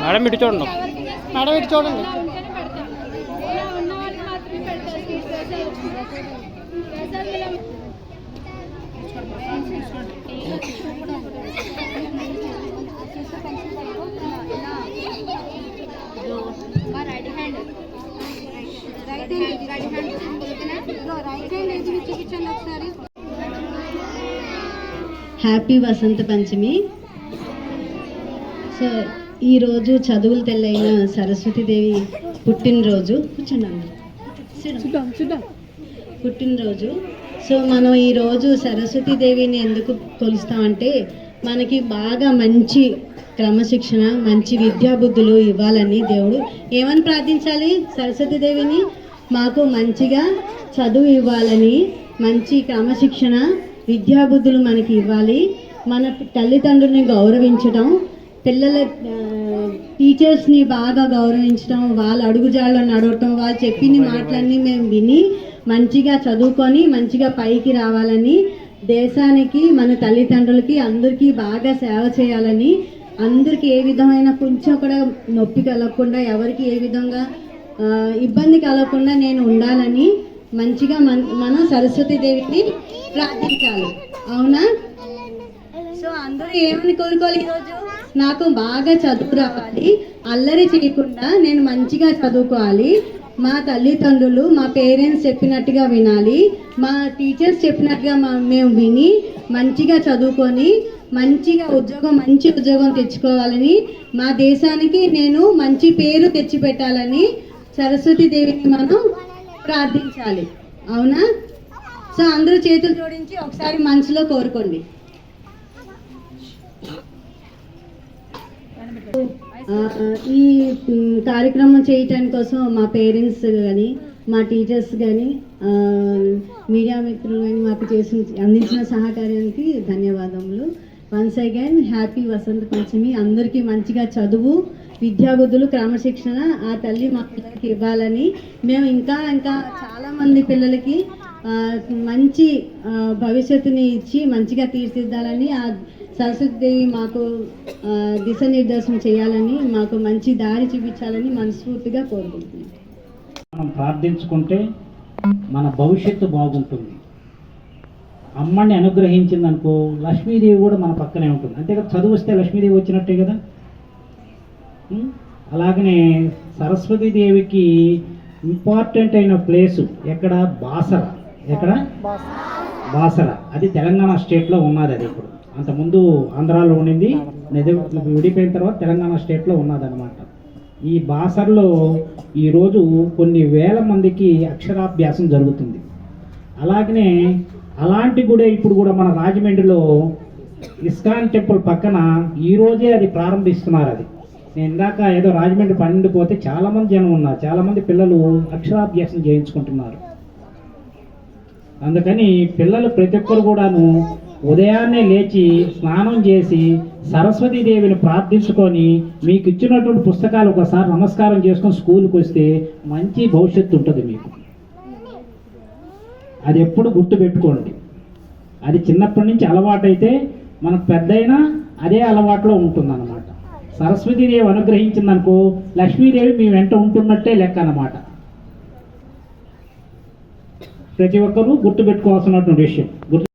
Madam പിടിച്ചോടണം madam പിടിച്ചോടണം happy వసంత Panchami. So ఈరోజు చదువులు తెల్లైన సరస్వతీదేవి పుట్టినరోజు. కూర్చున్నాను Sit down. పుట్టినరోజు. సో మనం ఈరోజు సరస్వతీదేవిని ఎందుకు కొలుస్తామంటే మనకి బాగా మంచి క్రమశిక్షణ మంచి విద్యాబుద్ధులు ఇవ్వాలని దేవుడు ఏమని ప్రార్థించాలి? సరస్వతీదేవిని మాకు మంచిగా చదువు ఇవ్వాలని మంచి క్రమశిక్షణ విద్యాబుద్ధులు మనకి ఇవ్వాలి. మన తల్లిదండ్రుల్ని గౌరవించడం పిల్లల టీచర్స్ని బాగా గౌరవించడం వాళ్ళ అడుగుజాడలో నడవటం వాళ్ళు చెప్పిన మాటలన్నీ మేము విని మంచిగా చదువుకొని మంచిగా పైకి రావాలని దేశానికి మన తల్లిదండ్రులకి అందరికీ బాగా సేవ చేయాలని అందరికీ ఏ విధమైన కొంచెం కూడా నొప్పి కలగకుండా ఎవరికి ఏ విధంగా ఆ, ఇబ్బంది కలగకుండా నేను ఉండాలని మంచిగా మన మనం సరస్వతీదేవిని ప్రార్థించాలి. అవునా? సో అందరూ ఏమని కోరుకోవాలి ఈరోజు? నాకు బాగా చదువు రావాలి. అల్లరి చేయకుండా నేను మంచిగా చదువుకోవాలి. మా తల్లిదండ్రులు మా పేరెంట్స్ చెప్పినట్టుగా వినాలి. మా టీచర్స్ చెప్పినట్టుగా మా మేము విని మంచిగా చదువుకొని మంచిగా ఉద్యోగం మంచి ఉద్యోగం తెచ్చుకోవాలని మా దేశానికి నేను మంచి పేరు తెచ్చిపెట్టాలని సరస్వతి దేవిని మనం ప్రార్థించాలి. అవునా? సో అందరూ చేతులు జోడించి ఒకసారి మనసులో కోరుకోండి. ఈ కార్యక్రమం చేయటానికి కోసం మా పేరెంట్స్ కానీ మా టీచర్స్ కానీ మీడియా మిత్రులు కానీ మాకు చేసిన అందించిన సహకారానికి ధన్యవాదములు. Once again happy Vasantha Panchami. అందరికీ మంచిగా చదువు విద్యాబుద్ధులు క్రమశిక్షణ ఆ తల్లి మా పిల్లలకి ఇవ్వాలని. మేము ఇంకా ఇంకా చాలామంది పిల్లలకి మంచి భవిష్యత్తుని ఇచ్చి మంచిగా తీర్చిదిద్దాలని ఆ సరస్వతిదేవి మాకు దిశానిర్దేశం చేయాలని మాకు మంచి దారి చూపించాలని మనస్ఫూర్తిగా కోరుకుంటున్నాం. మనం ప్రార్థించుకుంటే మన భవిష్యత్తు బాగుంటుంది. అమ్మని అనుగ్రహించింది అనుకో లక్ష్మీదేవి కూడా మన పక్కనే ఉంటుంది. అంతే కదా చదువు వస్తే లక్ష్మీదేవి వచ్చినట్టే కదా? అలాగనే సరస్వతీదేవికి ఇంపార్టెంట్ అయిన ప్లేసు ఎక్కడ? బాసర. ఎక్కడ? బాసర. అది తెలంగాణ స్టేట్లో ఉన్నది అది ఇప్పుడు. అంతకుముందు ఆంధ్రాలో ఉండింది నిజ విడిపోయిన తర్వాత తెలంగాణ స్టేట్లో ఉన్నది అనమాట ఈ బాసర్లో ఈరోజు కొన్ని వేల మందికి అక్షరాభ్యాసం జరుగుతుంది. అలాగనే అలాంటి గుడే ఇప్పుడు కూడా మన రాజమండ్రిలో ఇస్కాన్ టెంపుల్ పక్కన ఈ రోజే అది ప్రారంభిస్తున్నారు అది. నేను ఇందాక ఏదో రాజమండ్రి పన్నెండు పోతే చాలామంది జనం ఉన్నారు చాలామంది పిల్లలు అక్షరాభ్యాసం చేయించుకుంటున్నారు. అందుకని పిల్లలు ప్రతి ఒక్కరు కూడాను ఉదయాన్నే లేచి స్నానం చేసి సరస్వతీదేవిని ప్రార్థించుకొని మీకు ఇచ్చినటువంటి పుస్తకాలు ఒకసారి నమస్కారం చేసుకొని స్కూల్కి వస్తే మంచి భవిష్యత్తు ఉంటుంది మీకు. అది ఎప్పుడు గుర్తుపెట్టుకోండి అది చిన్నప్పటి నుంచి అలవాటైతే మనకు పెద్దయినా అదే అలవాట్లో ఉంటుందన్నమాట. సరస్వతీదేవి అనుగ్రహించిందనుకో లక్ష్మీదేవి మీ వెంట ఉంటున్నట్టే లెక్క అన్నమాట. ప్రతి ఒక్కరూ గుర్తుపెట్టుకోవాల్సినటువంటి విషయం. గుర్తు